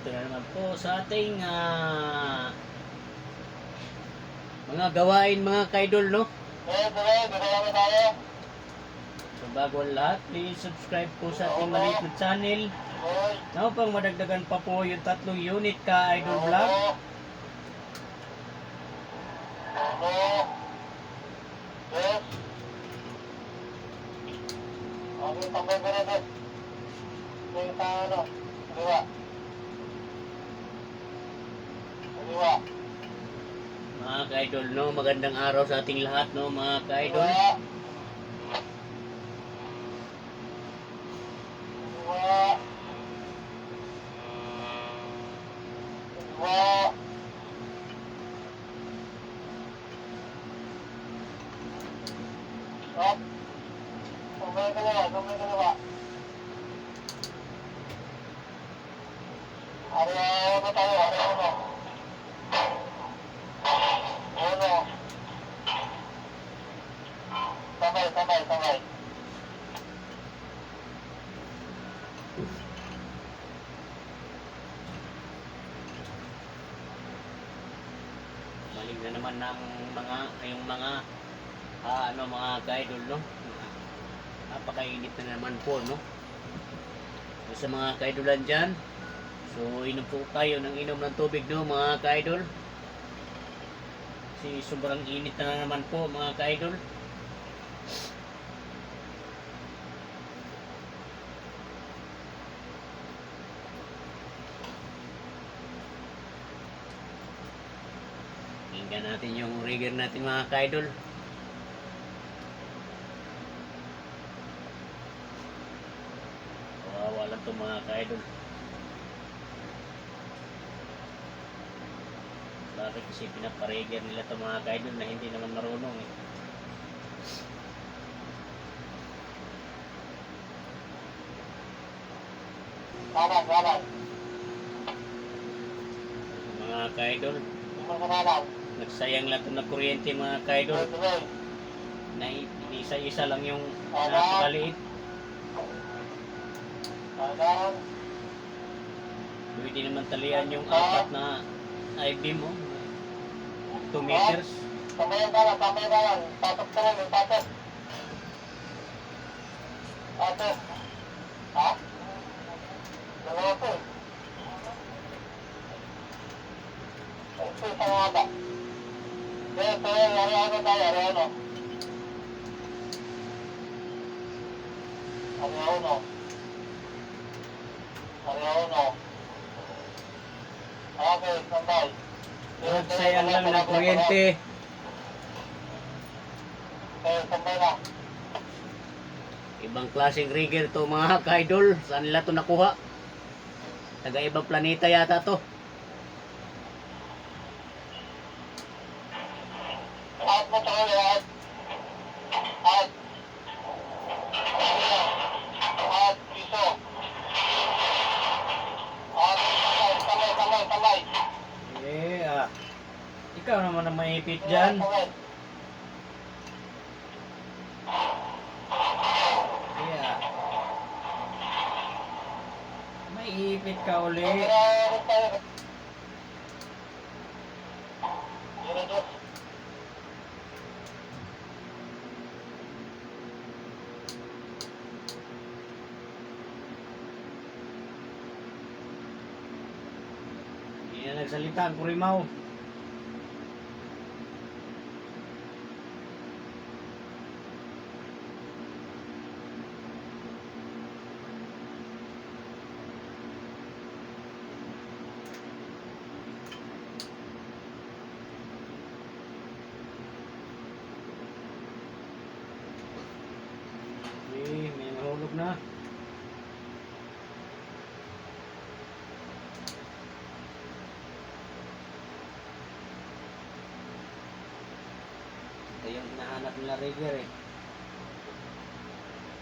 Dito na naman po sa ating ah, mga gawain mga kaidol, no? So bago ang lahat, please subscribe po sa ating maliit na channel. Na upang madagdagan pa po yung tatlong unit ka idol vlog. Mga ka-idol, no? Magandang araw sa ating lahat, no? Mga ka-idol. Tamay, tamay, tamay. Maling na naman ng mga, yung mga, ah, ano, mga ka-idol, no? Napakainit na naman po, no? So, sa mga ka-idolan dyan, so inom po tayo ng inom ng tubig, no, mga ka-idol? Kasi sobrang init na naman po, mga ka-idol. Tingnan natin yung rigger natin mga ka-idol. Kawawa lang to mga ka-idol. Bakit kasi pinaparigger nila to mga ka-idol na hindi naman marunong eh. Laban, laban. Mga ka-idol, Magkakalaban. Nagsayang lang to na kuryente mga ka-idol. Na isa-isa lang yung napakaliit. Pwede naman talian yung apat na I-beam mo. 2 meters. Tamay ang dalan, tamay ang dalan. Patok ka lang, yung patok. Patok. Ha? Dalawa po. Ito sa mga ba? Kaya, yari ano tayo, ano. Yari ano. Yari ano. Okay, tambay. Nagsayang lang ng kuryente. Eh, tambay na. Ibang klaseng rigger to mga ka-idol. Saan nila to nakuha? Taga ibang planeta yata to. Lahat mo sa lahat. Lahat. Lahat, piso. Lahat, tamay, tamay, tamay, tamay. Eh, ah. Ikaw naman ang maipit dyan. Yeah. Maipit ka uli. Na nagsalita ang kurimaw. Eh, may nahulog na. Ito yung hinahanap nila rigger eh.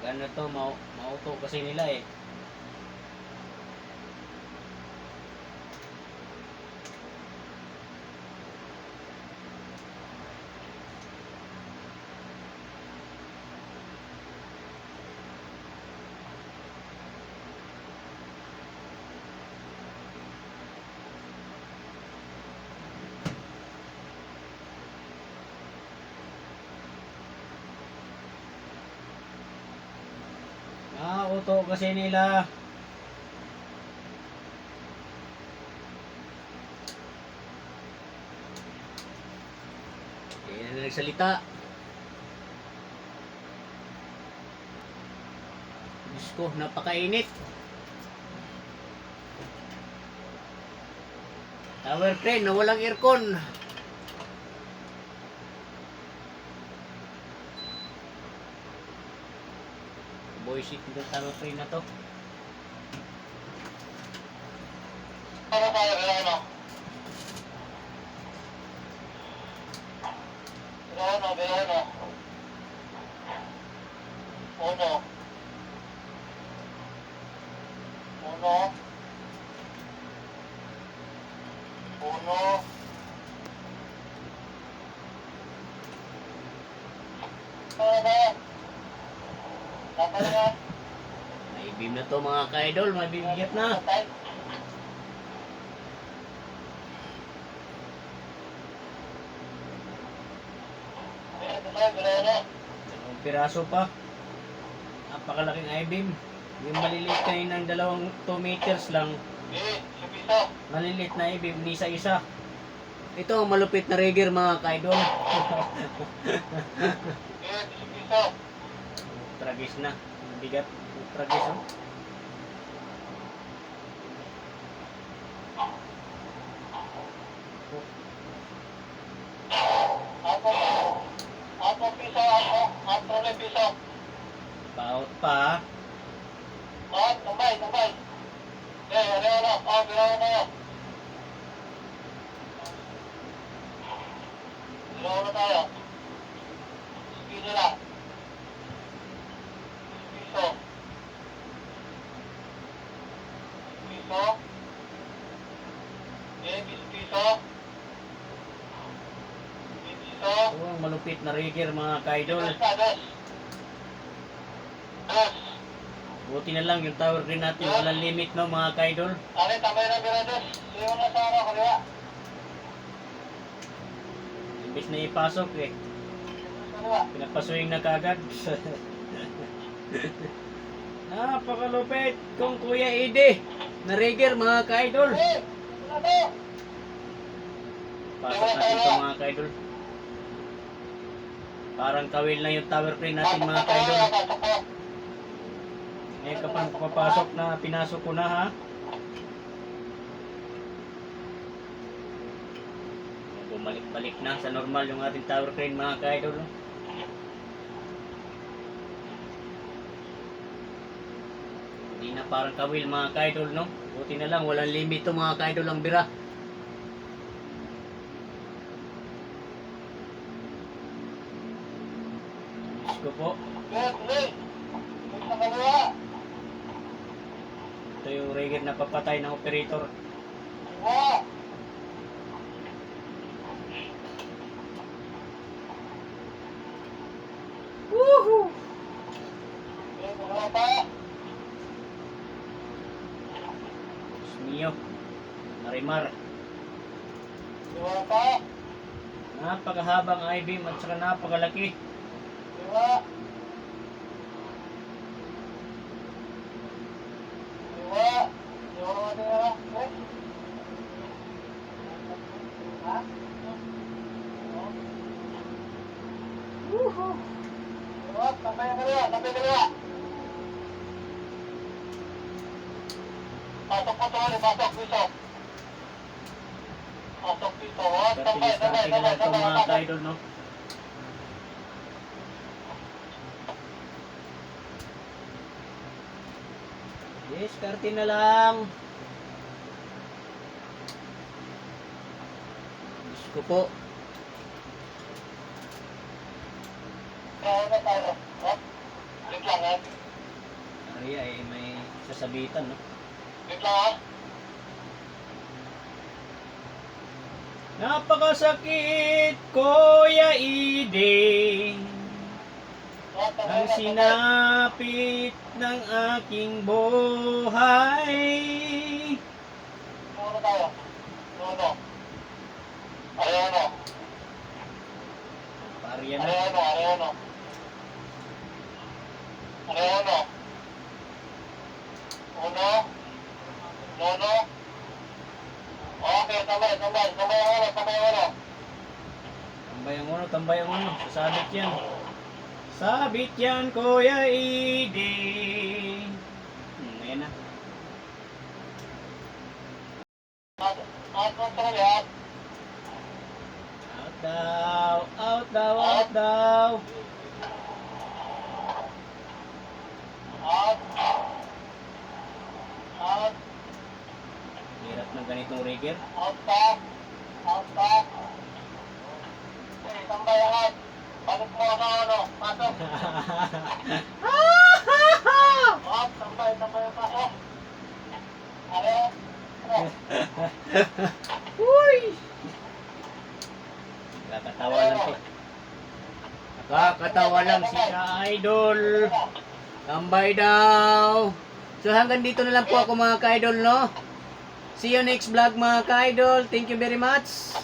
Gano'n to, mau mauto kasi nila eh. Luto kasi nila. Hindi na nagsalita. Diyos ko, napakainit. Tower crane na walang aircon. Buisit ng tower crane na to. Ano tayo, Bilano? Bilano, Bilano. Uno. Uno. Uno. Ano ba? Na. May beam na to mga ka-idol, may bibigyan na. Dalawang piraso pa. Napakalaking I-beam. Yung maliliit kayo ng dalawang 2 meters lang. Maliliit na I-beam, ni isa-isa. Ito ang malupit na rigger mga ka-idol. Tragis na. Bigat. Tragis oh. Baot pa. Ano tayo? Piso lang. Piso. Piso. Eh, piso, piso. Piso. Ito ang malupit na rigger mga ka-idol. Buti na lang yung tower green natin. Walang limit no mga ka-idol. Ano, tambay na pira, dos. Siyo na sa ano, kaliwa. Imbis na ipasok eh. Pinapaswing na kagad. Napakalupit kung Kuya Ede. Na rigger mga ka-idol. Ano? Pasok natin ito mga ka-idol. Parang kawil na yung tower crane natin mga ka-idol. Ngayon kapag papasok na pinasok ko na ha. Bumalik-balik na sa normal yung ating tower crane mga ka-idol. Hindi na parang kawil mga ka-idol no. Buti na lang walang limit to mga ka-idol ang bira. Ko po. Eh, eh. Sa kaliwa. Ito yung rigger na papatay ng operator. Kaliwa. Woohoo! Kaliwa pa. Napakahabang I-beam at saka napakalaki. Kaliwa. Kaliwa. Kaliwa na nila. Eh. Ha? Woohoo! Kaliwa, tambay ang kaliwa, tambay kaliwa. Pasok po sa huli, pasok, piso. Pasok, piso. Oh, tambay, tambay, tambay, itong tambay, mga pasok. ka-idol, no? Yes, karte na lang. Diyos ko po. Maria, eh, may sasabitan, no? Napakasakit, Kuya Ide. Ang sinapit ng aking buhay. Ano tayo? Ano? Ariano. Pariyan na. Ariano, Ariano. Ariano. Nono. Okay, tambay, tambay. Tambay ang ulo, tambay ang ulo. Tambay ang uno, tambay ang uno. Sasabit yan. Sabit yan, Kuya Edi. Hmm, ayan na. Out daw, out daw, out daw. at, at, Hirap ng ganitong rigger. out back, out back. Okay, tambay ang Balik mo sa ano, pasok. At, tambay, tambay ang pasok. Ano? Ano? Uy! Nakakatawa lang to. Nakakatawa lang si ka-idol. Tambay daw. So hanggang dito na lang po ako mga ka-idol, no? See you next vlog mga ka-idol. Thank you very much.